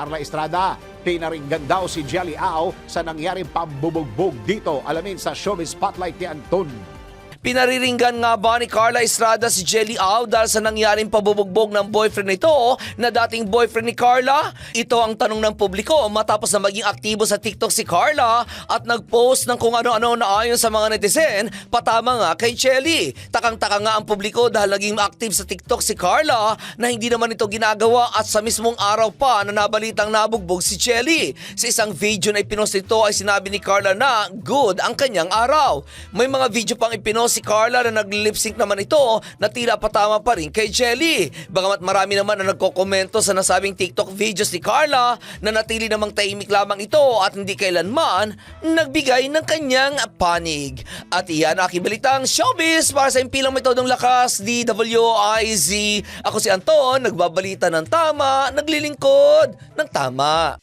Carla Estrada. Pinaringgan daw si Jelly Ao sa nangyaring pambubugbog dito. Alamin sa Showbiz Spotlight ni Anton. Pinariringgan nga ba ni Carla Estrada si Jelly Au dahil sa nangyaring pabubugbog ng boyfriend nito na dating boyfriend ni Carla? Ito ang tanong ng publiko matapos na maging aktibo sa TikTok si Carla at nag-post ng kung ano-ano na ayon sa mga netizen patama nga kay Jelly. Takang-taka nga ang publiko dahil naging active sa TikTok si Carla na hindi naman ito ginagawa at sa mismong araw pa na nabalitang nabugbog si Jelly. Sa isang video na ipinost nito ay sinabi ni Carla na good ang kanyang araw. May mga video pang ipinost si Carla na nag-lip sync naman ito na tila patama pa rin kay Jelly. Bagamat marami naman na nagkokomento sa nasabing TikTok videos ni Carla na natili namang tahimik lamang ito at hindi kailanman nagbigay ng kanyang panig. At iyan ang aking balitang showbiz para sa impilang metodong lakas DWIZ. Ako si Anton, nagbabalita ng tama, naglilingkod ng tama.